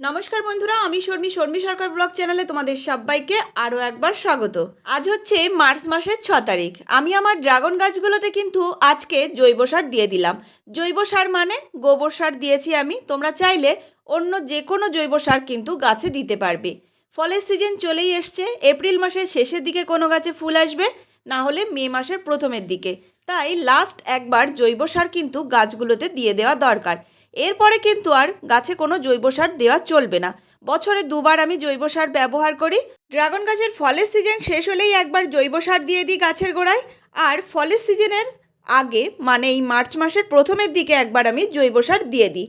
নমস্কার বন্ধুরা, আমি শর্মি শর্মি সরকার ব্লগ চ্যানেলে তোমাদের সবাইকে আরও একবার স্বাগত। আজ হচ্ছে মার্চ মাসের ছ তারিখ। আমি আমার ড্রাগন গাছগুলোতে কিন্তু আজকে জৈব সার দিয়ে দিলাম। জৈব সার মানে গোবর সার দিয়েছি আমি, তোমরা চাইলে অন্য যে কোনো জৈব সার কিন্তু গাছে দিতে পারবে। ফলের সিজন চলেই এসছে, এপ্রিল মাসের শেষের দিকে কোনো গাছে ফুল আসবে, না হলে মে মাসের প্রথমের দিকে। তাই লাস্ট একবার জৈব সার কিন্তু গাছগুলোতে দিয়ে দেওয়া দরকার। এরপরে কিন্তু আর গাছে কোনো জৈব সার দেওয়া চলবে না। বছরে দুবার আমি জৈব সার ব্যবহার করি। ড্রাগন গাছের ফলের সিজন শেষ হলেই একবার জৈব সার দিয়ে দিই গাছের গোড়ায়। আর ফলের সিজনের আগে মানে এই মার্চ মাসের প্রথমের দিকে একবার আমি জৈব সার দিয়ে দিই।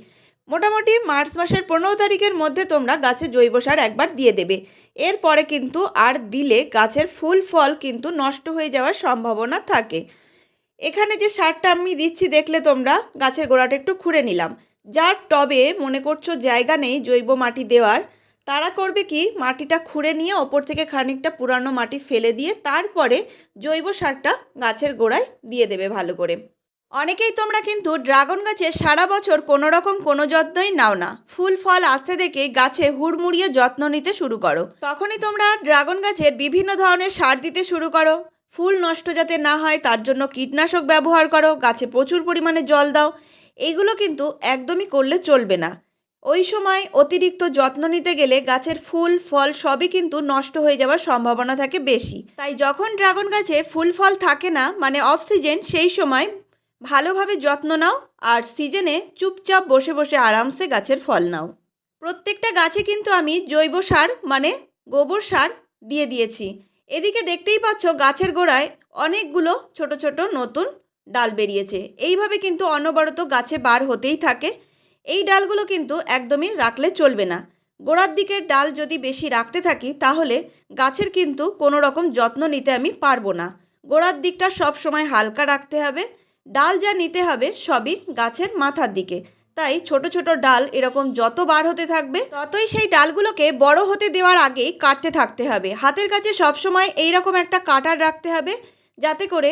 মোটামুটি মার্চ মাসের পনেরো তারিখের মধ্যে তোমরা গাছে জৈব সার একবার দিয়ে দেবে। এরপরে কিন্তু আর দিলে গাছের ফুল ফল কিন্তু নষ্ট হয়ে যাওয়ার সম্ভাবনা থাকে। এখানে যে সারটা আমি দিচ্ছি, দেখলে তোমরা গাছের গোড়াটা একটু খুঁড়ে নিলাম। যার টবে মনে করছ জায়গা নেই জৈব মাটি দেওয়ার, তারা করবে কি? মাটিটা খুঁড়ে নিয়ে ওপর থেকে খানিকটা পুরানো মাটি ফেলে দিয়ে তারপরে জৈব সারটা গাছের গোড়ায় দিয়ে দেবে ভালো করে। অনেকেই তোমরা কিন্তু ড্রাগন গাছে সারা বছর কোনো রকম কোনো যত্নই নাও না। ফুল, ফল আসতে দেখে গাছে হুড়মুড়িয়ে যত্ন নিতে শুরু করো। তখনই তোমরা ড্রাগন গাছের বিভিন্ন ধরনের সার দিতে শুরু করো। ফুল নষ্ট যাতে না হয় তার জন্য কীটনাশক ব্যবহার করো। গাছে প্রচুর পরিমাণে জল দাও। এইগুলো কিন্তু একদমই করলে চলবে না। ওই সময় অতিরিক্ত যত্ন নিতে গেলে গাছের ফুল, ফল সবই কিন্তু নষ্ট হয়ে যাওয়ার সম্ভাবনা থাকে বেশি। তাই যখন ড্রাগন গাছে ফুল, ফল থাকে না মানে অফ সিজন সেই সময় ভালোভাবে যত্ন নাও আর সিজনে চুপচাপ বসে বসে আরামসে গাছের ফল নাও। প্রত্যেকটা গাছে কিন্তু আমি জৈব সার মানে গোবর সার দিয়ে দিয়েছি। এদিকে দেখতেই পাচ্ছ গাছের গোড়ায় অনেকগুলো ছোট ছোট নতুন ডাল বেরিয়েছে। এইভাবে কিন্তু অনবরত গাছে বার হতেই থাকে। এই ডালগুলো কিন্তু একদমই রাখলে চলবে না। গোড়ার দিকের ডাল যদি বেশি রাখতে থাকি, তাহলে গাছের কিন্তু কোনো রকম যত্ন নিতে আমি পারব না। গোড়ার দিকটা সব সময় হালকা রাখতে হবে। ডাল যা নিতে হবে সবই গাছের মাথার দিকে। তাই ছোট ছোট ডাল এরকম যত বার হতে থাকবে, ততই সেই ডালগুলোকে বড় হতে দেওয়ার আগেই কাটতে থাকতে হবে। হাতের কাছে সবসময় এইরকম একটা কাটার রাখতে হবে, যাতে করে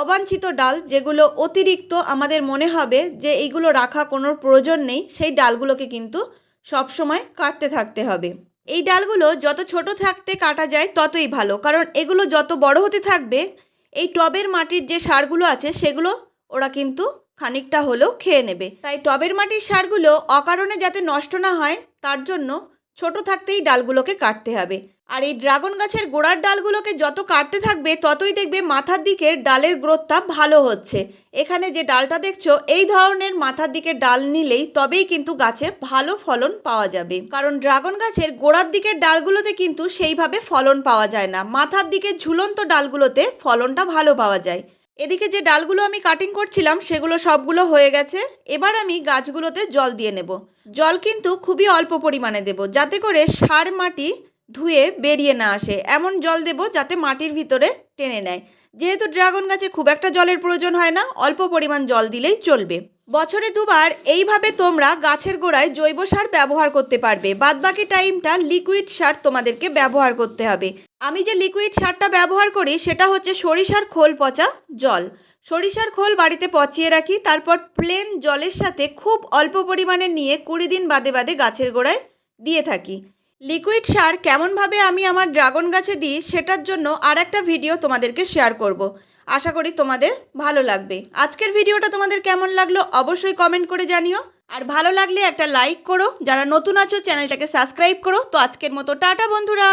অবাঞ্ছিত ডাল, যেগুলো অতিরিক্ত আমাদের মনে হবে যে এইগুলো রাখা কোনো প্রয়োজন নেই, সেই ডালগুলোকে কিন্তু সবসময় কাটতে থাকতে হবে। এই ডালগুলো যত ছোট থাকতে কাটা যায় ততই ভালো, কারণ এগুলো যত বড় হতে থাকবে, এই টবের মাটির যে সারগুলো আছে সেগুলো ওরা কিন্তু খানিকটা হলেও খেয়ে নেবে। তাই টবের মাটির সারগুলো অকারণে যাতে নষ্ট না হয়, তার জন্য ছোট থাকতেই ডালগুলোকে কাটতে হবে। আর এই ড্রাগন গাছের গোড়ার ডালগুলোকে যত কাটতে থাকবে, ততই দেখবে মাথার দিকের ডালের গ্রোথটা ভালো হচ্ছে। এখানে যে ডালটা দেখছ, এই ধরনের মাথার দিকে ডাল নিলেই তবেই কিন্তু গাছে ভালো ফলন পাওয়া যাবে। কারণ ড্রাগন গাছের গোড়ার দিকের ডালগুলোতে কিন্তু সেইভাবে ফলন পাওয়া যায় না। মাথার দিকে ঝুলন্ত ডালগুলোতে ফলনটা ভালো পাওয়া যায়। এদিকে যে ডালগুলো আমি কাটিং করছিলাম, সেগুলো সবগুলো হয়ে গেছে। এবার আমি গাছগুলোতে জল দিয়ে নেব। জল কিন্তু খুবই অল্প পরিমাণে দেব, যাতে করে সার মাটি ধুয়ে বেরিয়ে না আসে। এমন জল দেব যাতে মাটির ভিতরে টেনে নেয়। যেহেতু ড্রাগন গাছে খুব একটা জলের প্রয়োজন হয় না, অল্প পরিমাণ জল দিলেই চলবে। বছরে দুবার এইভাবে তোমরা গাছের গোড়ায় জৈব সার ব্যবহার করতে পারবে। বাদবাকি টাইমটা লিকুইড সার তোমাদেরকে ব্যবহার করতে হবে। আমি যে লিকুইড সারটা ব্যবহার করি, সেটা হচ্ছে সরিষার খোল পচা জল। সরিষার খোল বাড়িতে পচিয়ে রাখি, তারপর প্লেন জলের সাথে খুব অল্প পরিমাণে নিয়ে কুড়ি দিন বাদে বাদে গাছের গোড়ায় দিয়ে থাকি। লিকুইড সার কেমনভাবে আমি আমার ড্রাগন গাছে দিই সেটার জন্য আর একটা ভিডিও তোমাদেরকে শেয়ার করব। আশা করি তোমাদের ভালো লাগবে। আজকের ভিডিওটা তোমাদের কেমন লাগল অবশ্যই কমেন্ট করে জানিও। আর ভালো লাগলে একটা লাইক করো। যারা নতুন আছো, চ্যানেলটাকে সাবস্ক্রাইব করো। তো আজকের মতো টাটা বন্ধুরা।